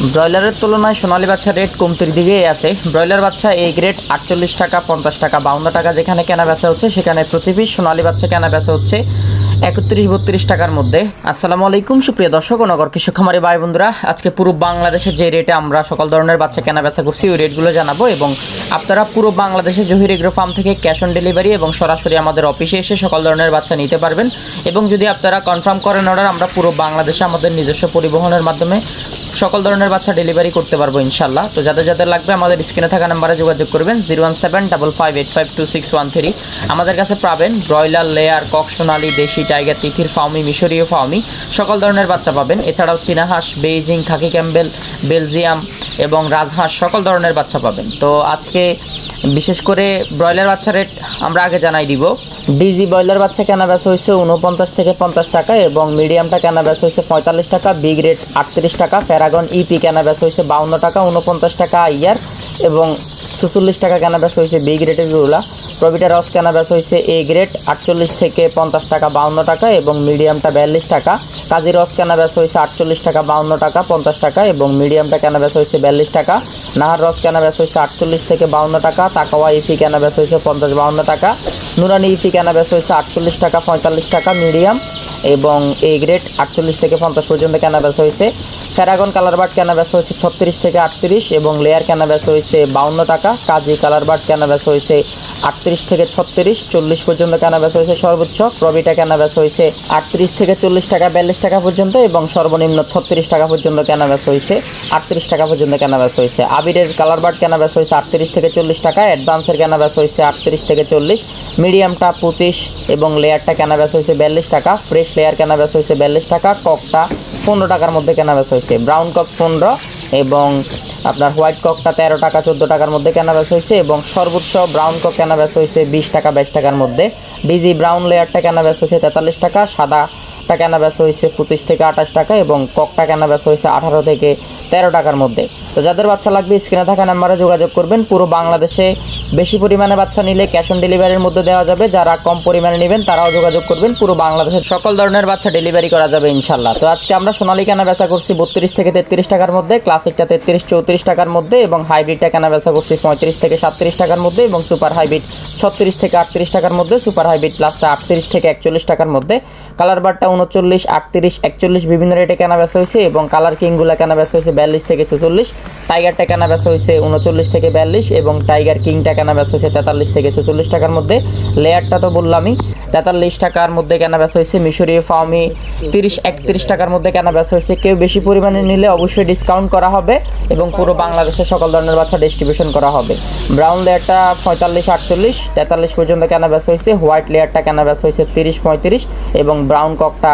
ব্রয়লারের তুলনায় সোনালি বাচ্চার রেট কমতির দিকেই আছে। ব্রয়লার বাচ্চা এই গ্রেড আটচল্লিশ টাকা, পঞ্চাশ টাকা, বাউন্ন টাকা যেখানে কেনা বেচা হচ্ছে, সেখানে প্রতি সোনালি বাচ্চা কেনা বেচা হচ্ছে একত্রিশ বত্রিশ টাকার মধ্যে। আসসালামু আলাইকুম, সুপ্রিয় দর্শক ও নগর কৃষক খামারি ভাই বন্ধুরা। আজকে পুরো বাংলাদেশে যে রেটে আমরা সকল ধরনের বাচ্চা কেনা বেচা করছি, ওই রেটগুলো জানাব এবং আপনারা পুরো বাংলাদেশে জহির এগ্রো ফার্ম থেকে ক্যাশ অন ডেলিভারি এবং সরাসরি আমাদের অফিসে এসে সকল ধরনের বাচ্চা নিতে পারবেন। এবং যদি আপনারা কনফার্ম করেন অর্ডার, আমরা পুরো বাংলাদেশে আমাদের নিজস্ব পরিবহনের মাধ্যমে সকল ধরনের বাচ্চা ডেলিভারি করতে পারব ইনশাল্লাহ তো যাদের যাদের লাগবে আমাদের স্ক্রিনে থাকা নাম্বারে যোগাযোগ করবেন, zero one seven double five eight five two six one three. আমাদের কাছে পাবেন ব্রয়লার, লেয়ার কক সোনালি, দেশি টাইগার তিথির ফাউমি মিশরীয় ফাউমি সকল ধরনের বাচ্চা পাবেন। এছাড়াও চীনা হাঁস, বেইজিং, খাকি ক্যাম্বেল বেলজিয়াম এবং রাজহাঁস, সকল ধরনের বাচ্চা পাবেন। তো আজকে বিশেষ করে ব্রয়লার বাচ্চা রেট আমরা আগে জানাই দিব। ডিজি ব্রয়লার বাচ্চা কেনা বেচা হয়েছে উনপঞ্চাশ থেকে পঞ্চাশ টাকা এবং মিডিয়ামটা কেনা বেচা হয়েছে পঁয়তাল্লিশ টাকা, বিগ রেট আটত্রিশ টাকা প্যারাগন ইপি কেনা বেচা হয়েছে বাউন্ন টাকা উনপঞ্চাশ টাকা ইয়ার এবং সুচল্লিশ টাকা কেনা বেচা হয়েছে বিগ গ্রেডের রুলা। প্রবিটা রস কেনা বেচা হয়েছে এ গ্রেড আটচল্লিশ থেকে পঞ্চাশ টাকা বাউন্ন টাকা এবং মিডিয়ামটা বিয়াল্লিশ টাকা কাজী রস কেনা বেচা হয়েছে আটচল্লিশ টাকা বাউন্ন টাকা পঞ্চাশ টাকা এবং মিডিয়ামটা কেনা বেচা হয়েছে বিয়াল্লিশ টাকা নাহার রস কেনা বেচা হয়েছে আটচল্লিশ থেকে বাউন্ন টাকা তাকাওয়া ইফি কেনা বেচা হয়েছে পঞ্চাশ বাউন্ন টাকা নুরানি ইফি কেনা বেচা হয়েছে আটচল্লিশ টাকা পঁয়তাল্লিশ টাকা মিডিয়াম এবং এ গ্রেড আটচল্লিশ থেকে পঞ্চাশ পর্যন্ত কেনা বেচা হয়েছে ফ্যারাগন কালার বার্ড কেনা বেচা হয়েছে ছত্রিশ থেকে আটত্রিশ এবং লেয়ার কেনা বেচা হয়েছে বাউন্ন টাকা কাজী কালার বার্ড কেনা বেচা হয়েছে আটত্রিশ থেকে ছত্রিশ, চল্লিশ পর্যন্ত কেনা বেচা হয়েছে সর্বোচ্চ। প্রবিটা কেনা বেচা হয়েছে আটত্রিশ থেকে চল্লিশ টাকা, বিয়াল্লিশ টাকা পর্যন্ত এবং সর্বনিম্ন ছত্রিশ টাকা পর্যন্ত কেনা বেচা হয়েছে, আটত্রিশ টাকা পর্যন্ত কেনা বেচা হয়েছে। আবিরের কালার বার্ড কেনা বেচা হয়েছে আটত্রিশ থেকে চল্লিশ টাকা অ্যাডভান্সের কেনা বেচা হয়েছে আটত্রিশ থেকে চল্লিশ মিডিয়ামটা পঁচিশ এবং লেয়ারটা কেনা বেচা হয়েছে বিয়াল্লিশ টাকা ফ্রেশ লেয়ার কেনা বেচা হয়েছে বিয়াল্লিশ টাকা ককটা পনেরো টাকার মধ্যে কেনা বেচা হয়েছে। ব্রাউন কক পনেরো এবং আপনার হোয়াইট ককটা তেরো টাকা, চোদ্দ টাকার মধ্যে কেনা বেচা হয়েছে এবং সর্বোচ্চ ব্রাউন কক কেনা বেচা হয়েছে বিশ টাকা, বাইশ টাকার মধ্যে। ডিজি ব্রাউন লেয়ারটা কেনা বেচা হয়েছে তেতাল্লিশ টাকা, সাদাটা কেনা বেচা হয়েছে পঁচিশ থেকে আঠাশ টাকা এবং ককটা কেনা হয়েছে আঠারো থেকে তেরো টাকার মধ্যে। তো যাদের বাচ্চা লাগবে, স্ক্রিনে থাকা নাম্বারে যোগাযোগ করবেন। পুরো বাংলাদেশে বেশি পরিমাণে বাচ্চা নিলে ক্যাশ অন ডেলিভারির মধ্যে দেওয়া যাবে। যারা কম পরিমাণে নেবেন, তারাও যোগাযোগ করবেন। পুরো বাংলাদেশের সকল ধরনের বাচ্চা ডেলিভারি করা যাবে ইনশাল্লাহ তো আজকে আমরা সোনালী কেনা বেচা করছি বত্রিশ থেকে তেত্রিশ টাকার মধ্যে, ক্লাসিকটা তেত্রিশ চৌত্রিশ টাকার মধ্যে এবং হাইব্রিডটা কেনা বেচা করছি পঁয়ত্রিশ থেকে সাতত্রিশ টাকার মধ্যে এবং সুপার হাইব্রিড ছত্রিশ থেকে আটত্রিশ টাকার মধ্যে, সুপার হাইব্রিড প্লাসটা আটত্রিশ থেকে একচল্লিশ টাকার মধ্যে। কালার বারটা উনচল্লিশ, আটত্রিশ, একচল্লিশ বিভিন্ন রেটে কেনা বেচা হয়েছে এবং কালার কিংগুলা কেনা বেচা হয়েছে বিয়াল্লিশ থেকে ছেচল্লিশ। টাইগারটা কেনা বেচা হয়েছে উনচল্লিশ থেকে বিয়াল্লিশ এবং টাইগার কিংটা কেনা বেচা হয়েছে তেতাল্লিশ থেকে ছেচল্লিশ টাকার মধ্যে। লেয়ারটা তো বললামই, তেতাল্লিশ টাকার মধ্যে কেনা হয়েছে মিশরীয় ফার্মি তিরিশ, একত্রিশ টাকার মধ্যে কেনা হয়েছে। কেউ বেশি পরিমাণে নিলে অবশ্যই ডিসকাউন্ট করা হবে এবং পুরো বাংলাদেশে সকল ধরনের বাচ্চা ডিস্ট্রিবিউশন করা হবে। ব্রাউন লেয়ারটা পঁয়তাল্লিশ, আটচল্লিশ, তেতাল্লিশ পর্যন্ত কেনা হয়েছে। হোয়াইট লেয়ারটা কেনা হয়েছে তিরিশ, পঁয়ত্রিশ এবং ব্রাউন ককটা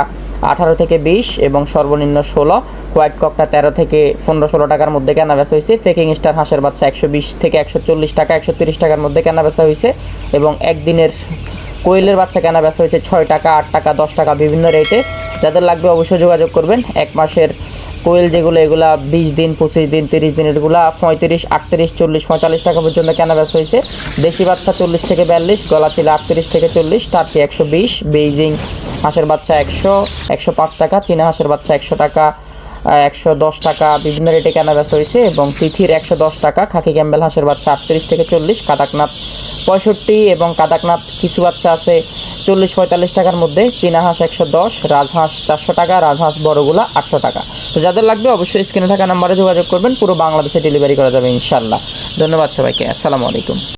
আঠারো থেকে বিশ এবং সর্বনিম্ন ষোলো। হোয়াইট ককটা তেরো থেকে পনেরো ষোলো টাকার মধ্যে কেনা বেচা হয়েছে। ফেকিং স্টার হাঁসের বাচ্চা একশো বিশ থেকে একশো চল্লিশ টাকা, একশো তিরিশ টাকার মধ্যে কেনা বেচা হয়েছে এবং একদিনের কোয়েলের বাচ্চা কেনা বেচা হয়েছে ছয় টাকা, আট টাকা, দশ টাকা বিভিন্ন রেটে। যাদের লাগবে অবশ্যই যোগাযোগ করবেন। এক মাসের কোয়েল যেগুলো, এগুলা বিশ দিন, পঁচিশ দিন, তিরিশ দিন, এগুলা পঁয়ত্রিশ, আটত্রিশ, চল্লিশ, পঁয়তাল্লিশ টাকা পর্যন্ত কেনা বেচা হয়েছে। দেশি বাচ্চা চল্লিশ থেকে বিয়াল্লিশ, গলা ছিল আটত্রিশ থেকে চল্লিশ, টার্কি একশো বিশ, বেইজিং হাঁসের বাচ্চা একশো একশো পাঁচ টাকা, চীনা হাঁসের বাচ্চা একশো টাকা একশো দশ টাকা, বিভিন্ন রেটে কেনা বেচা হয়েছে এবং তিথির একশো দশ টাকা, খাকি ক্যাম্বেল হাঁসের বাচ্চা আটত্রিশ থেকে চল্লিশ, কাদাকনাথ পঁয়ষট্টি এবং কাদাকনাথ কিছু বাচ্চা আছে চল্লিশ পঁয়তাল্লিশ টাকার মধ্যে, চীনা হাঁস একশো দশ রাজহাঁস চারশো টাকা রাজহাঁস বড়গুলা আটশো টাকা। তো যাদের লাগবে অবশ্যই স্ক্রিনে থাকা নাম্বারে যোগাযোগ করবেন, পুরো বাংলাদেশে ডেলিভারি করা যাবে ইনশাল্লাহ ধন্যবাদ সবাইকে, আসসালামু আলাইকুম।